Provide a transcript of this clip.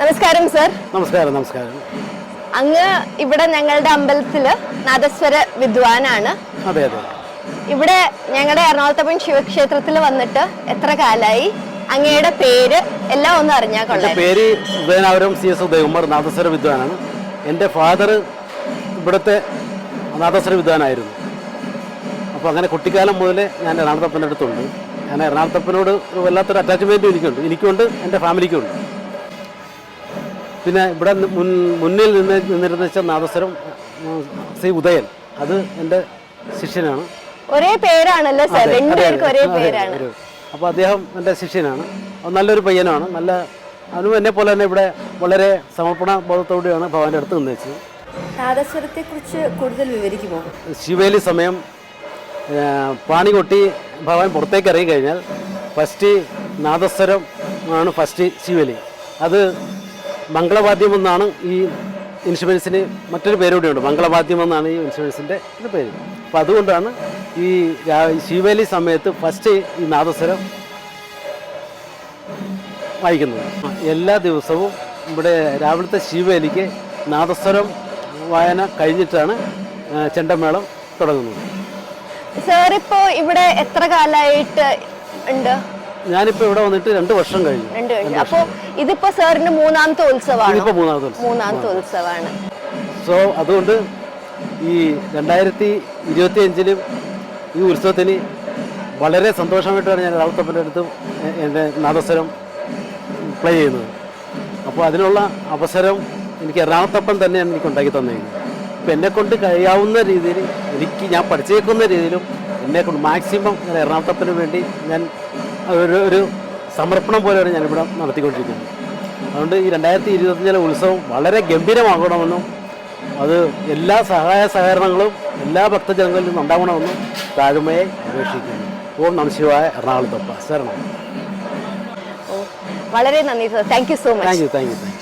നമസ്കാരം സർ. നമസ്കാരം നമസ്കാരം. അങ്ങ് ഇവിടെ ഞങ്ങളുടെ അമ്പലത്തിൽ നാദസ്വര വിദ്വാനാണ്. അതെ അതെ. ഇവിടെ ഞങ്ങളുടെ എറണാകുളത്തപ്പൻ ശിവക്ഷേത്രത്തിൽ വന്നിട്ട് എത്ര കാലായി? അങ്ങയുടെ പേര് എല്ലാം ഒന്ന് അറിഞ്ഞാൽ കൊള്ളാം പേര് ഉദയനാപുരം സി എസ് ഉദയകുമാർ നാദസ്വര വിദ്വാനാണ്. എന്റെ ഫാദർ ഇവിടുത്തെ നാദസ്വര വിദ്വാനായിരുന്നു. അപ്പോൾ അങ്ങനെ കുട്ടിക്കാലം മുതലേ ഞാൻ എറണാകുളത്തപ്പന്റെ അടുത്തുണ്ട് ഞാൻ എറണാകുളത്തപ്പനോട് വല്ലാത്തൊരു അറ്റാച്ച്മെന്റും എനിക്കുണ്ട്. എനിക്കുണ്ട് എന്റെ ഫാമിലിക്കുണ്ട് പിന്നെ ഇവിടെ മുൻ മുന്നിൽ നിന്ന് നിന്നിരുന്ന നാദസ്വരം ശ്രീ സി ഉദയൻ. അത് എന്റെ ശിഷ്യനാണ്. ഒരേ പേരാണല്ലോ സർ. രണ്ടുപേർക്കും ഒരേ പേരാണ്. അപ്പോൾ അദ്ദേഹം എന്റെ ശിഷ്യനാണ്. നല്ലൊരു പയ്യനാണ്. നല്ല അവനും എന്നെ പോലെ തന്നെ ഇവിടെ വളരെ സമർപ്പണ ബോധത്തോടെയാണ് ഭഗവാന്റെ അടുത്ത് നിന്ന് വെച്ചത്. നാദസ്വരത്തെ കുറിച്ച് കൂടുതൽ വിവരിക്കുമോ? ശിവേലി സമയം പാണി കൊട്ടി ഭഗവാൻ പുറത്തേക്ക് ഇറങ്ങി കഴിഞ്ഞാൽ ഫസ്റ്റ് നാദസ്വരം ആണ് ഫസ്റ്റ് ശിവലി. അത് മംഗളവാദ്യം എന്നാണ് ഈ ഇൻഷുറൻസിന് മറ്റൊരു പേര് കൂടിയുണ്ട് മംഗളവാദ്യം എന്നാണ് ഈ ഇൻഷുറൻസിന്റെ ഒരു പേര്. അപ്പോൾ അതുകൊണ്ടാണ് ഈ ശിവേലി സമയത്ത് ഫസ്റ്റ് ഈ നാദസ്വരം വായിക്കുന്നത്. എല്ലാ ദിവസവും ഇവിടെ രാവിലത്തെ ശിവേലിക്ക് നാദസ്വരം വായന കഴിഞ്ഞിട്ടാണ് ചെണ്ടമേളം തുടങ്ങുന്നത്. സർ ഇപ്പോ ഇവിടെ എത്ര കാലായിട്ട് ഉണ്ട്? ഞാനിപ്പോൾ ഇവിടെ വന്നിട്ട് രണ്ട് വർഷം കഴിഞ്ഞു. രണ്ട് കഴിഞ്ഞു അപ്പോ ഇതിപ്പോ സാറിന്റെ മൂന്നാമത്തെ ഉത്സവമാണ്. മൂന്നാമത്തെ ഉത്സവമാണ്. സോ അതുകൊണ്ട് ഈ രണ്ടായിരത്തി ഇരുപത്തി അഞ്ചിലും ഈ ഉത്സവത്തിന് വളരെ സന്തോഷമായിട്ടാണ് ഞാൻ രാവുത്തപ്പന്റെ അടുത്ത് എ- എന്റെ നാദസ്വരം പ്ലേ ചെയ്യുന്നത്. അപ്പോൾ അതിനുള്ള അവസരം എനിക്ക് എറണാകുളത്തപ്പൻ തന്നെയാണ് എനിക്ക് ഉണ്ടാക്കി തന്നിരിക്കുന്നത് എന്നെ കൊണ്ട് കഴിയാവുന്ന രീതിയിൽ എനിക്ക് ഞാൻ പഠിച്ചേക്കുന്ന രീതിയിലും എന്നെക്കൊണ്ട് മാക്സിമം ഞാൻ എറണാകുളത്തപ്പന് വേണ്ടി ഞാൻ ഒരു ഒരു സമർപ്പണം പോലെയാണ് ഞാനിവിടെ നടത്തിക്കൊണ്ടിരിക്കുന്നത്. അതുകൊണ്ട് ഈ രണ്ടായിരത്തി ഇരുപത്തഞ്ചിലെ ഉത്സവം വളരെ ഗംഭീരമാകണമെന്നും അത് എല്ലാ സഹായ സഹകരണങ്ങളും എല്ലാ ഭക്തജനങ്ങളിലും ഉണ്ടാവണമെന്നും താഴ്മയെ അപേക്ഷിക്കുന്നു. ഓം നമശിവായ എറണാകുളത്തപ്പ. ശരണം. വളരെ നന്ദി sir thank you so much thank you thank you thank you